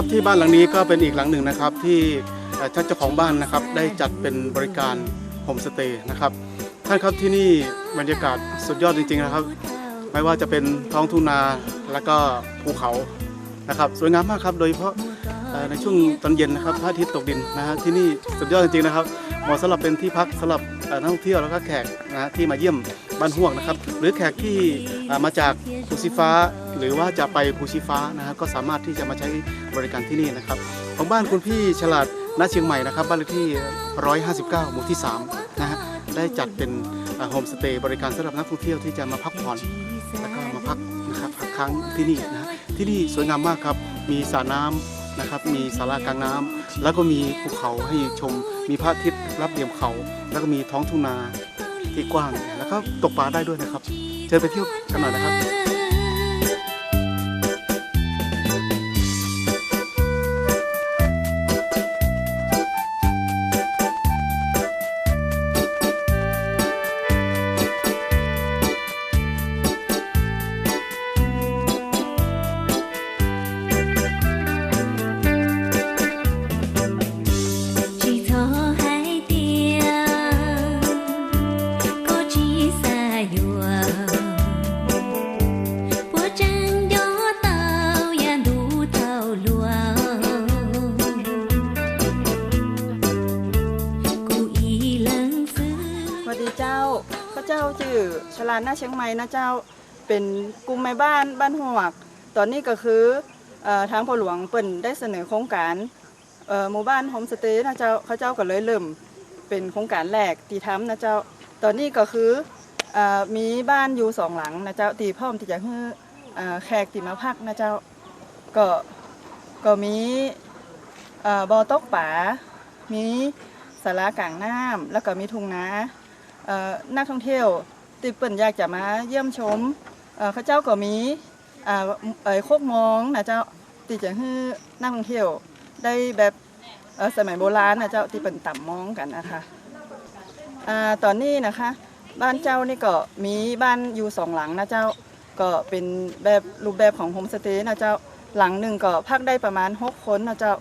ครับที่บ้านหลังนี้ก็เป็นอีกหลังหนึ่งนะครับที่ท่านเจ้าของบ้านนะครับได้จัดเป็นบริการโฮมสเตย์นะครับท่านครับที่นี่บรรยากาศสุดยอดจริงๆนะครับ ไม่ว่าจะเป็นท้องทุ่งนาแล้วก็ภูเขานะครับสวยงามมากครับโดยเฉพาะในช่วงตอนเย็นนะครับพระอาทิตย์ตกดินนะฮะที่นี่สุดยอดจริงๆนะครับเหมาะสำหรับเป็นที่พักสำหรับนักท่องเที่ยวแล้วก็แขกนะฮะที่มาเยี่ยมบ้านห่วงนะครับ หรือแขกที่มาจากภูชีฟ้า หรือว่าจะไปภูชีฟ้านะฮะก็สามารถที่จะมาใช้บริการที่นี่นะครับ ของบ้านคุณพี่ฉลาดณเชียงใหม่นะครับบ้านเลขที่ 159 หมู่ที่ 3 นะฮะได้จัดเป็นโฮมสเตย์บริการสำหรับนักท่องเที่ยวที่จะมาพักผ่อนแล้วก็มาพักนะครับพักค้างที่นี่นะฮะที่นี่สวยงามมากครับมีสระน้ำนะครับมีศาลากลางน้ำแล้วก็มีภูเขาให้ชม มีพระอาทิตย์รับเหลี่ยมเขา แล้วก็มีท้องทุ่งนาที่กว้างแล้วก็ตกปลาได้ด้วยนะครับเชิญไปเที่ยวกันหน่อยนะครับ ชื่อชลาหน้าเชียงใหม่นะเจ้าเป็นกลุ่มแม่บ้านบ้านหวก ตอนนี้ก็คืออทางพ่อหลวงเปิ่นได้เสนอโครงการหมู่บ้านโฮมสเตย์นะเจ้าเข้าเจ้าก็เลยเริ่มเป็นโครงการแรกที่ทำนะเจ้าตอนนี้ก็คืออมีบ้านอยู่สองหลังนะเจ้าตีพร้อมที่จะให้เอ่อแขกที่มาพักนะเจ้าก็ก็มีเอ่อบ่อตกป่ามีสาลากลางน้ำแล้วก็มีทุ่งนานักท่องเที่ยว ติเปิ่นอยากจะมาเยี่ยมชมเอ่อเขาเจ้าก็มีเอ่อโคกมองนะเจ้าติจะให้นักท่องเที่ยวได้แบบสมัยโบราณนะเจ้าที่เป็นต่ำมองกันนะคะอ่าตอนนี้นะคะบ้านเจ้านี่ก็มีบ้านอยู่สองหลังนะเจ้าก็เป็นแบบรูปแบบของโฮมสเตย์นะเจ้าหลังหนึ่งก็พักได้ประมาณหกคนนะเจ้า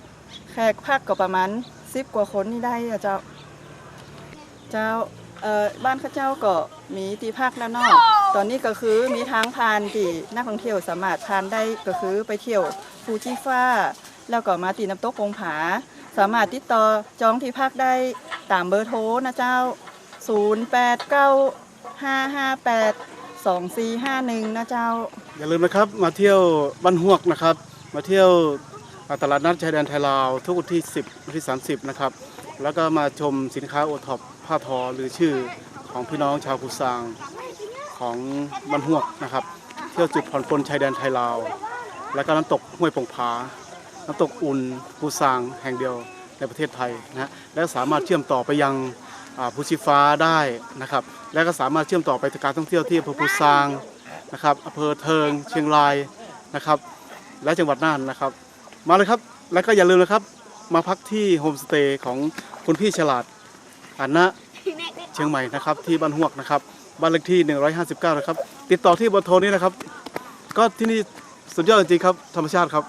แขกพักก็ประมาณสิบกว่าคนนี่ได้อะเจ้าเจ้า เอ่อบ้านข้าเจ้าก็มีที่พักแล้วเนอกตอนนี้ก็คือมีทางพานที่นักท่องเที่ยวสามารถพานได้ก็คือไปเที่ยวฟูจิฟ้า แล้วก็มาตีน้ำตกปงผา สามารถติดต่อจองที่พักได้ตามเบอร์โทรนะเจ้า 0 8 9 5 5 8 2 4 5 1 นะเจ้า อย่าลืมนะครับมาเที่ยวบ้านหวกนะครับ มาเที่ยวตลาดนัดชายแดนไทยลาว ทุกวันที่ 10วันที่ 30 นะครับ แล้วก็มาชมสินค้าโอท็อป ผ้าทอหรือชื่อของพี่น้องชาวกุซางของบ้านหวกนะครับ เที่ยวจุดผ่อนปลนชายแดนไทยลาว แล้วก็น้ำตกห้วยปงผาน้ำตกอุ่นกุซางแห่งเดียวในประเทศไทยนะฮะและสามารถเชื่อมต่อไปยังภูชีฟ้าได้นะครับ และก็สามารถเชื่อมต่อไปการท่องเที่ยวที่อำเภอภูซางนะครับอำเภอเทิงเชียงรายนะครับ และจังหวัดน่านนะครับ มาเลยครับ แล้วก็อย่าลืมนะครับ มาพักที่โฮมสเตย์ของคุณพี่ฉลาด อันนะเชียงใหม่นะครับที่บ้านหวกนะครับบ้านเลขที่ 159 นะครับ ติดต่อที่เบอร์โทรนี้นะครับ ก็ที่นี่สุดยอดจริงๆครับ ธรรมชาติครับ